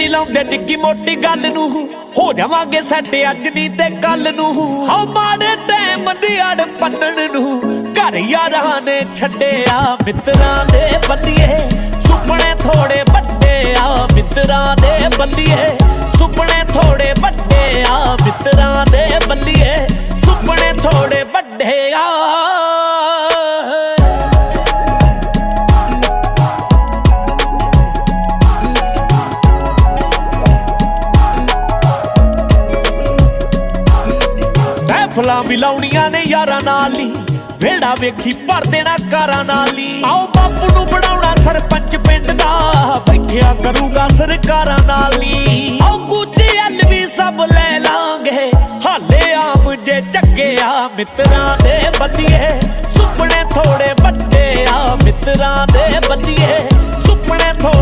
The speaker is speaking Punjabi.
ਨਹੀਂ ਲਾਉਂਦੇ ਨਿੱਕੀ ਮੋਟੀ ਗੱਲ ਨੂੰ। ਹੋ ਜਾਵਾਂਗੇ ਸਾਡੇ ਅੱਜ ਨਹੀਂ ਤੇ ਕੱਲ ਨੂੰ। ਹਾਉ ਮਾੜੇ ਟਾਈਮ ਦੀ ਅੜ ਪੰਨਣ ਨੂੰ। ਘਰ ਯਾਰਾਂ ਨੇ ਛੱਡਿਆ ਮਿੱਤਰਾਂ ਦੇ ਬੱਲੀਏ। ਸੁਪਨੇ ਥੋੜੇ ਵੱਡੇ ਆ ਮਿੱਤਰਾਂ ਦੇ ਬੱਲੀਏ। ਸੁਪਨੇ ਥੋੜੇ ਮਹਿਫਲਾਂ ਵੀ ਲਾਉਣੀਆਂ ਨੇ ਯਾਰਾਂ ਨਾਲ ਹੀ। ਵੇੜਾ ਵੇਖੀ ਭਰ ਦੇਣਾ ਕਾਰਾਂ ਨਾਲ ਹੀ। ਆਓ ਬਾਪੂ ਨੂੰ ਬਣਾਉਣਾ ਸਰਪੰਚ ਪਿੰਡ ਦਾ। ਬੈਠਿਆ ਕਰੂਗਾ ਸਰਕਾਰਾਂ ਨਾਲ ਹੀ। ਆਓ ਕੁਝ ਐਲ ਵੀ ਸਭ ਲੈ ਲਾਂਗੇ। ਹਾਲੇ ਆਮ ਜੇ ਚੱਕਿਆ ਮਿੱਤਰਾਂ ਦੇ ਬੰਦੀਏ ਸੁਪਨੇ ਥੋੜੇ ਵੱਡੇ ਆ ਮਿੱਤਰਾਂ ਦੇ ਬੰਦੀਏ ਸੁਪਨੇ ਥੋੜੇ